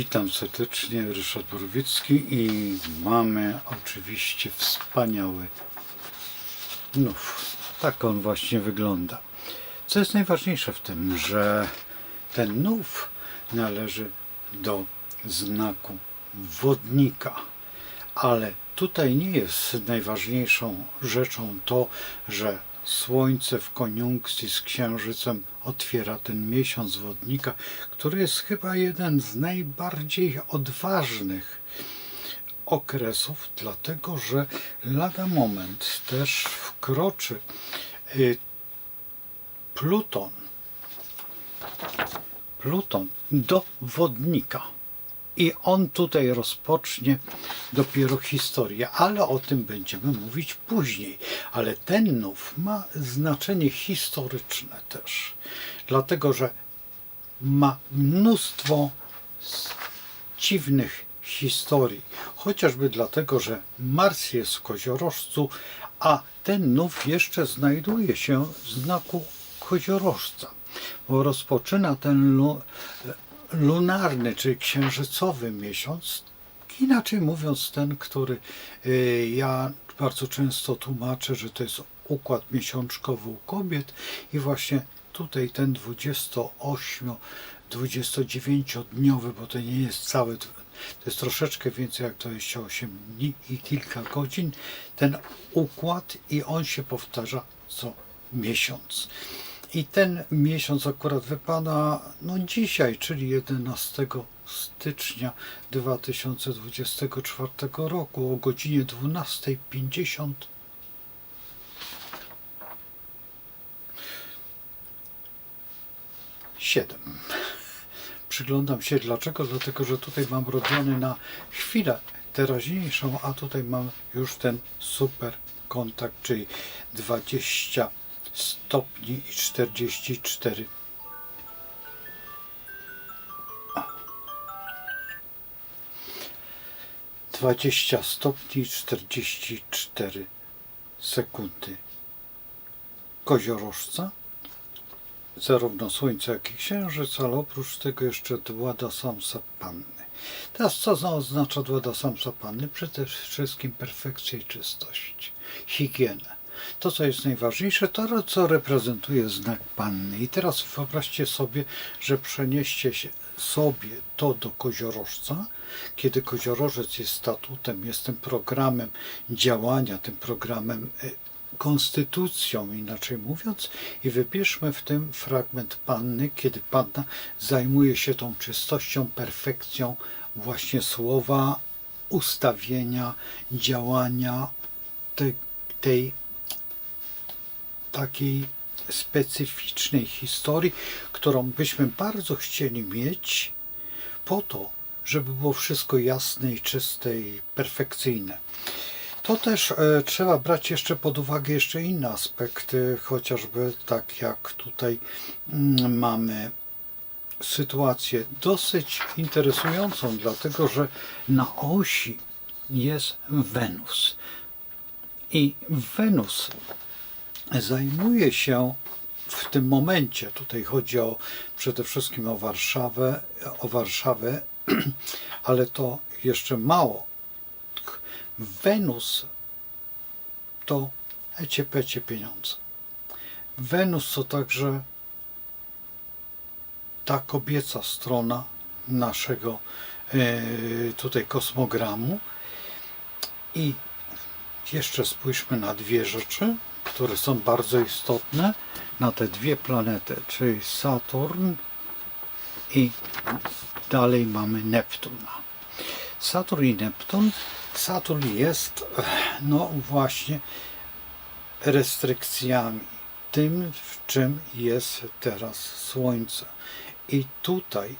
Witam serdecznie, Ryszard Borowicki i mamy oczywiście wspaniały nów. Tak on właśnie wygląda. Co jest najważniejsze w tym, że ten nów należy do znaku wodnika. Ale tutaj nie jest najważniejszą rzeczą to, że Słońce w koniunkcji z Księżycem otwiera ten miesiąc wodnika, który jest chyba jeden z najbardziej odważnych okresów, dlatego że lada moment też wkroczy y, Pluton. Pluton do wodnika. I on tutaj rozpocznie dopiero historię, ale o tym będziemy mówić później. Ale ten nów ma znaczenie historyczne też, dlatego że ma mnóstwo dziwnych historii. Chociażby dlatego, że Mars jest w koziorożcu, a ten nów jeszcze znajduje się w znaku koziorożca, bo rozpoczyna ten lunarny, czyli księżycowy miesiąc, inaczej mówiąc ten, który y, ja bardzo często tłumaczę, że to jest układ miesiączkowy u kobiet i właśnie tutaj ten 28, 29-dniowy, bo to nie jest cały, to jest troszeczkę więcej jak 28 dni i kilka godzin, ten układ i on się powtarza co miesiąc. I ten miesiąc akurat wypada no dzisiaj, czyli 11 stycznia 2024 roku o godzinie 12.50. Siedem. Przyglądam się dlaczego, dlatego że tutaj mam robiony na chwilę teraźniejszą, a tutaj mam już ten super kontakt, czyli 20 stopni i 44 20 stopni i 44 sekundy koziorożca zarówno Słońce, jak i Księżyc, ale oprócz tego jeszcze Dłada Samsa Panny. Teraz co za- oznacza Dłada Samsa Panny? Przede wszystkim perfekcję i czystość, higienę. To, co jest najważniejsze, to, co reprezentuje znak Panny. I teraz wyobraźcie sobie, że przenieście się sobie to do koziorożca, kiedy koziorożec jest statutem, jest tym programem działania, tym programem y, konstytucją, inaczej mówiąc, i wybierzmy w tym fragment Panny, kiedy Panna zajmuje się tą czystością, perfekcją właśnie słowa, ustawienia, działania tej, tej takiej specyficznej historii, którą byśmy bardzo chcieli mieć po to, żeby było wszystko jasne i czyste i perfekcyjne. To też e, trzeba brać jeszcze pod uwagę jeszcze inne aspekty, chociażby tak jak tutaj mm, mamy sytuację dosyć interesującą, dlatego że na osi jest Wenus. I Wenus zajmuje się w tym momencie, tutaj chodzi o, przede wszystkim o Warszawę, o Warszawę, ale to jeszcze mało. Wenus to ecie pecie pieniądze. Wenus to także ta kobieca strona naszego e, tutaj kosmogramu. I jeszcze spójrzmy na dwie rzeczy, które są bardzo istotne, na te dwie planety, czyli Saturn i dalej mamy Neptuna. Saturn i Neptun. Saturn jest, no właśnie, restrykcjami, tym, w czym jest teraz Słońce. I tutaj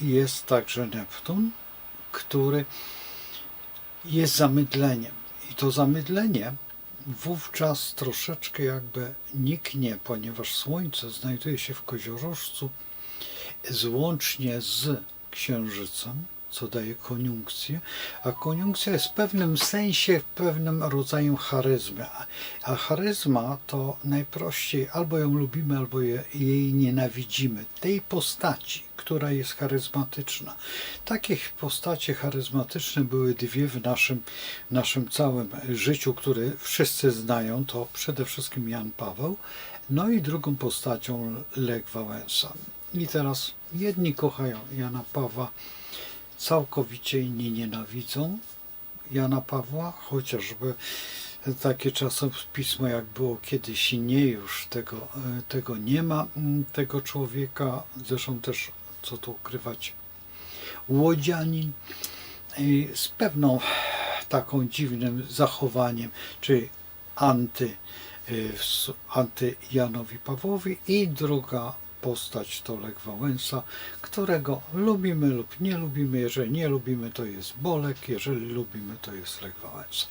jest także Neptun, który jest zamydleniem. I to zamydlenie wówczas troszeczkę jakby niknie, ponieważ Słońce znajduje się w koziorożcu złącznie z Księżycem, co daje koniunkcję, a koniunkcja jest w pewnym sensie pewnym rodzajem charyzmy. A- charyzma to najprościej albo ją lubimy, albo je, jej nienawidzimy. Tej postaci, która jest charyzmatyczna. Takie postacie charyzmatyczne były dwie w naszym, naszym całym życiu, które wszyscy znają. To przede wszystkim Jan Paweł, no i drugą postacią Lech Wałęsa. I teraz jedni kochają Jana Pawła całkowicie, inni nienawidzą Jana Pawła, chociażby takie czasopismo jak było kiedyś i nie już tego, tego nie ma mm, tego człowieka, zresztą też co tu ukrywać. Łodzianin i z pewną taką dziwnym zachowaniem, czy anty, y, s- anty Janowi Pawłowi i druga postać to Lech Wałęsa, którego lubimy lub nie lubimy. Jeżeli nie lubimy, to jest Bolek, jeżeli lubimy, to jest Lech Wałęsa.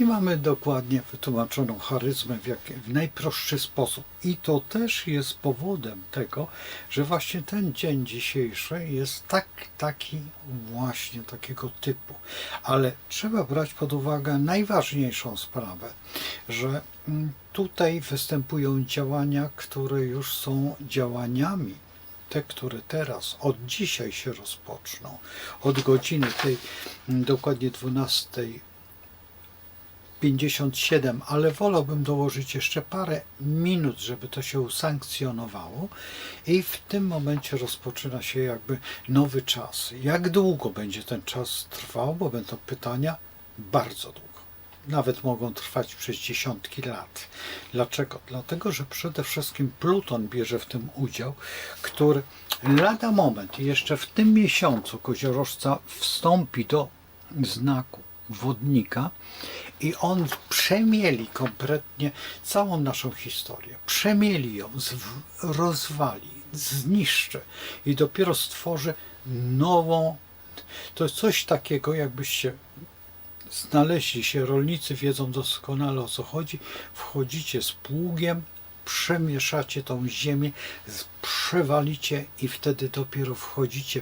I mamy dokładnie wytłumaczoną charyzmę w, jak, w najprostszy sposób. I to też jest powodem tego, że właśnie ten dzień dzisiejszy jest tak, taki właśnie takiego typu. Ale trzeba brać pod uwagę najważniejszą sprawę, że tutaj występują działania, które już są działaniami. Te, które teraz, od dzisiaj się rozpoczną, od godziny tej mm, dokładnie 12.57, ale wolałbym dołożyć jeszcze parę minut, żeby to się usankcjonowało. I w tym momencie rozpoczyna się jakby nowy czas. Jak długo będzie ten czas trwał, bo będą pytania bardzo długo nawet mogą trwać przez dziesiątki lat. Dlaczego? Dlatego, że przede wszystkim Pluton bierze w tym udział, który lada moment, jeszcze w tym miesiącu koziorożca wstąpi do znaku wodnika i on przemieli kompletnie całą naszą historię. Przemieli ją, zw- rozwali, zniszczy i dopiero stworzy nową. To jest coś takiego, jakbyście znaleźli się, rolnicy wiedzą doskonale o co chodzi, wchodzicie z pługiem, przemieszacie tą ziemię, przewalicie i wtedy dopiero wchodzicie,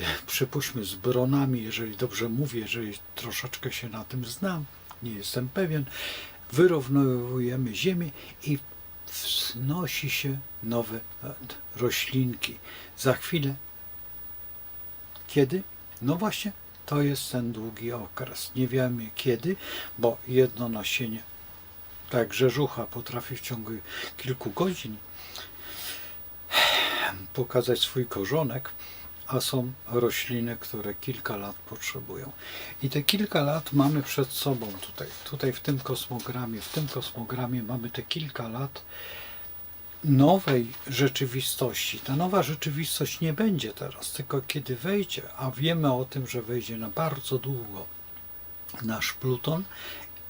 e, przypuśćmy z bronami, jeżeli dobrze mówię, jeżeli troszeczkę się na tym znam, nie jestem pewien, wyrównujemy ziemię i wznosi się nowe e, roślinki. Za chwilę kiedy? No właśnie, to jest ten długi okres. Nie wiemy kiedy, bo jedno nasienie, tak rzeżucha, potrafi w ciągu kilku godzin pokazać swój korzonek, a są rośliny, które kilka lat potrzebują. I te kilka lat mamy przed sobą tutaj. Tutaj w tym kosmogramie, w tym kosmogramie mamy te kilka lat nowej rzeczywistości. Ta nowa rzeczywistość nie będzie teraz, tylko kiedy wejdzie, a wiemy o tym, że wejdzie na bardzo długo nasz Pluton.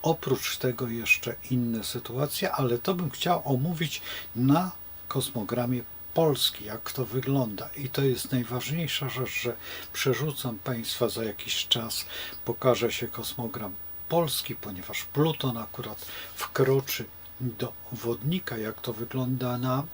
Oprócz tego jeszcze inne sytuacje, ale to bym chciał omówić na kosmogramie Polski, jak to wygląda. I to jest najważniejsza rzecz, że przerzucam Państwa za jakiś czas, pokaże się kosmogram Polski, ponieważ Pluton akurat wkroczy do wodnika, jak to wygląda na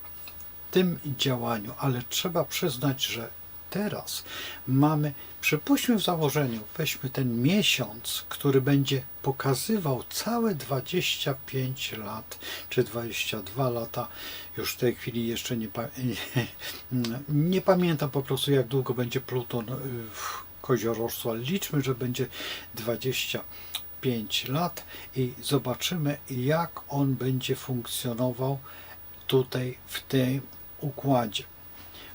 tym działaniu, ale trzeba przyznać, że teraz mamy, przypuśćmy w założeniu, weźmy ten miesiąc, który będzie pokazywał całe 25 lat, czy 22 lata, już w tej chwili jeszcze nie, pa- nie pamiętam po prostu jak długo będzie Pluton y, w koziorożcu, ale liczmy, że będzie 25 lat i zobaczymy jak on będzie funkcjonował tutaj w tym układzie.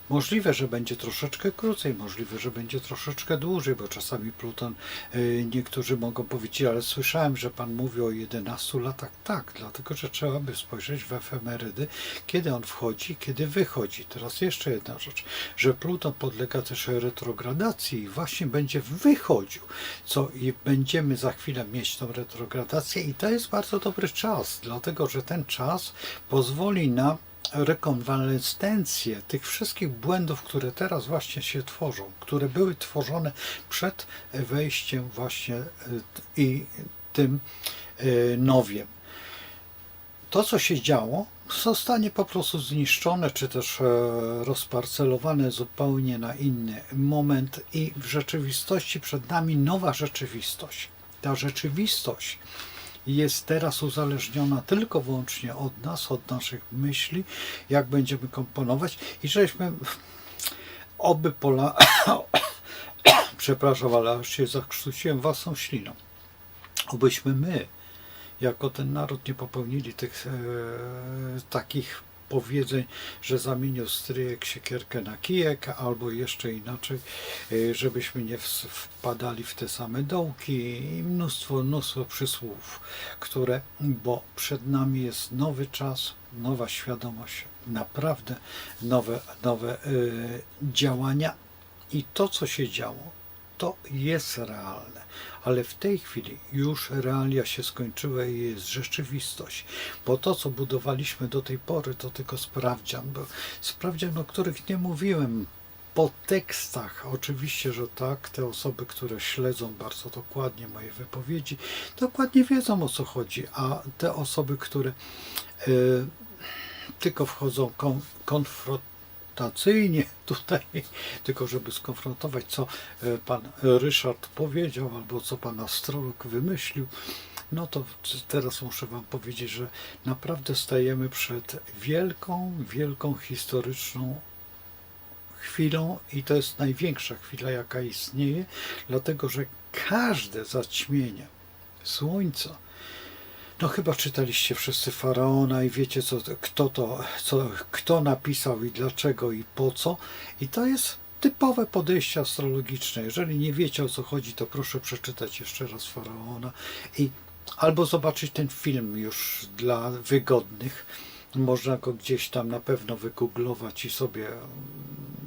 Możliwe, że będzie troszeczkę krócej, możliwe, że będzie troszeczkę dłużej, bo czasami Pluton, y, niektórzy mogą powiedzieć, ale słyszałem, że Pan mówi o 11 latach. Tak, dlatego, że trzeba by spojrzeć w efemerydy, kiedy on wchodzi, kiedy wychodzi. Teraz jeszcze jedna rzecz, że Pluton podlega też retrogradacji i właśnie będzie wychodził, co i będziemy za chwilę mieć tą retrogradację i to jest bardzo dobry czas, dlatego, że ten czas pozwoli na rekonwalescencję tych wszystkich błędów, które teraz właśnie się tworzą, które były tworzone przed wejściem właśnie y, i tym y, nowiem. To, co się działo, zostanie po prostu zniszczone, czy też e, rozparcelowane zupełnie na inny moment i w rzeczywistości przed nami nowa rzeczywistość. Ta rzeczywistość jest teraz uzależniona tylko wyłącznie od nas, od naszych myśli, jak będziemy komponować i żeśmy oby Pola... Przepraszam, ale aż się zakrztusiłem własną śliną. Obyśmy my, jako ten naród, nie popełnili tych e, takich powiedzeń, że zamienił stryjek siekierkę na kijek, albo jeszcze inaczej, e, żebyśmy nie wpadali w te same dołki i mnóstwo, mnóstwo przysłów, które, bo przed nami jest nowy czas, nowa świadomość, naprawdę nowe, nowe e, działania. I to, co się działo, to jest realne, ale w tej chwili już realia się skończyły i jest rzeczywistość, bo to, co budowaliśmy do tej pory, to tylko sprawdzian, bo sprawdzian, o których nie mówiłem. Po tekstach, oczywiście, że tak, te osoby, które śledzą bardzo dokładnie moje wypowiedzi, dokładnie wiedzą o co chodzi, a te osoby, które y, tylko wchodzą kon, tutaj, tylko żeby skonfrontować, co e, pan Ryszard powiedział, albo co pan astrolog wymyślił, no to teraz muszę wam powiedzieć, że naprawdę stajemy przed wielką, wielką historyczną chwilą i to jest największa chwila, jaka istnieje, dlatego że każde zaćmienie słońca, no chyba czytaliście wszyscy Faraona i wiecie, co, kto to, co, kto napisał i dlaczego i po co. I to jest typowe podejście astrologiczne. Jeżeli nie wiecie o co chodzi, to proszę przeczytać jeszcze raz Faraona i albo zobaczyć ten film już dla wygodnych. Można go gdzieś tam na pewno wygooglować i sobie mm,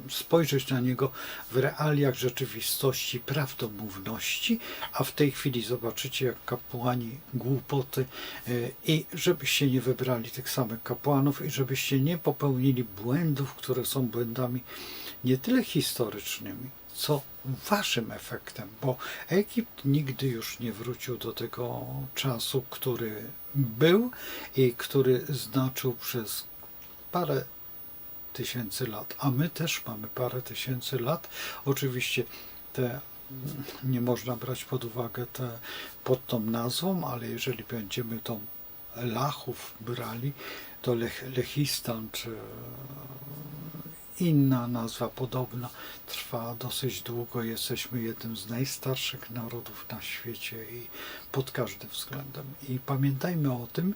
spojrzeć na niego w realiach rzeczywistości, prawdomówności, a w tej chwili zobaczycie, jak kapłani głupoty y, i żebyście nie wybrali tych samych kapłanów i żebyście nie popełnili błędów, które są błędami nie tyle historycznymi, co waszym efektem, bo Egipt nigdy już nie wrócił do tego czasu, który był i który znaczył przez parę tysięcy lat, a my też mamy parę tysięcy lat. Oczywiście te nie można brać pod uwagę te pod tą nazwą, ale jeżeli będziemy tą Lachów brali, to Lech, Lechistan czy inna nazwa podobna trwa dosyć długo. Jesteśmy jednym z najstarszych narodów na świecie i pod każdym względem. I pamiętajmy o tym,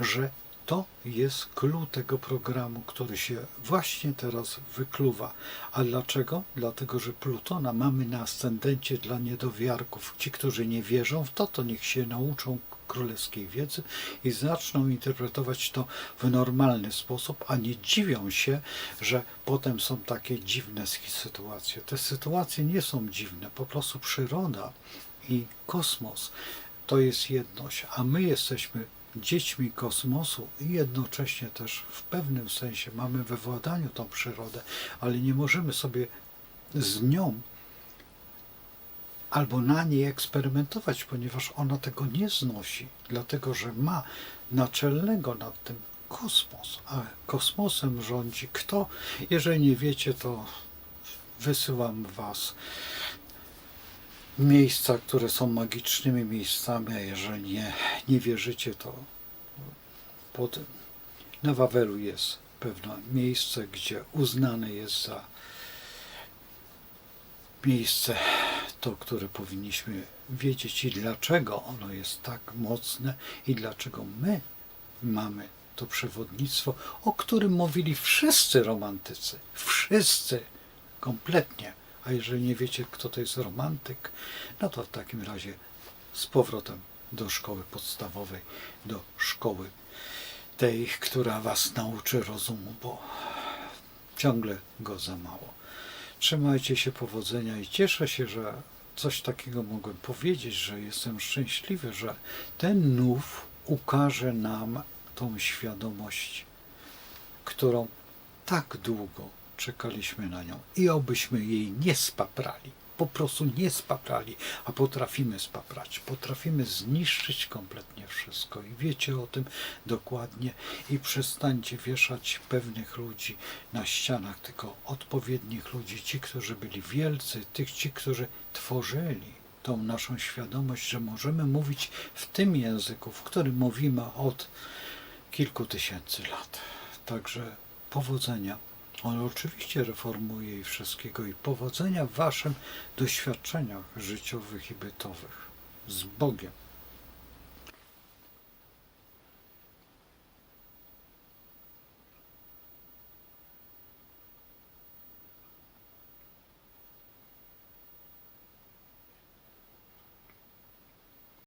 że to jest clue tego programu, który się właśnie teraz wykluwa. A dlaczego? Dlatego, że Plutona mamy na ascendencie dla niedowiarków. Ci, którzy nie wierzą w to, to niech się nauczą królewskiej wiedzy i zaczną interpretować to w normalny sposób, a nie dziwią się, że potem są takie dziwne sytuacje. Te sytuacje nie są dziwne, po prostu przyroda i kosmos to jest jedność, a my jesteśmy dziećmi kosmosu i jednocześnie też w pewnym sensie mamy we władaniu tą przyrodę, ale nie możemy sobie z nią albo na niej eksperymentować, ponieważ ona tego nie znosi, dlatego że ma naczelnego nad tym kosmos, a kosmosem rządzi kto? Jeżeli nie wiecie, to wysyłam was miejsca, które są magicznymi miejscami, a jeżeli nie, nie wierzycie, to pod, na Wawelu jest pewne miejsce, gdzie uznane jest za miejsce to, które powinniśmy wiedzieć i dlaczego ono jest tak mocne i dlaczego my mamy to przewodnictwo, o którym mówili wszyscy romantycy. Wszyscy. Kompletnie. A jeżeli nie wiecie, kto to jest romantyk, no to w takim razie z powrotem do szkoły podstawowej, do szkoły tej, która was nauczy rozumu, bo ciągle go za mało. Trzymajcie się powodzenia i cieszę się, że coś takiego mogłem powiedzieć, że jestem szczęśliwy, że ten nów ukaże nam tą świadomość, którą tak długo czekaliśmy na nią i obyśmy jej nie spaprali. Po prostu nie spaprali, a potrafimy spaprać. Potrafimy zniszczyć kompletnie wszystko i wiecie o tym dokładnie i przestańcie wieszać pewnych ludzi na ścianach, tylko odpowiednich ludzi, ci, którzy byli wielcy, tych, ci, którzy tworzyli tą naszą świadomość, że możemy mówić w tym języku, w którym mówimy od kilku tysięcy lat. Także powodzenia On oczywiście reformuje i wszystkiego i powodzenia w waszym doświadczeniach życiowych i bytowych. Z Bogiem.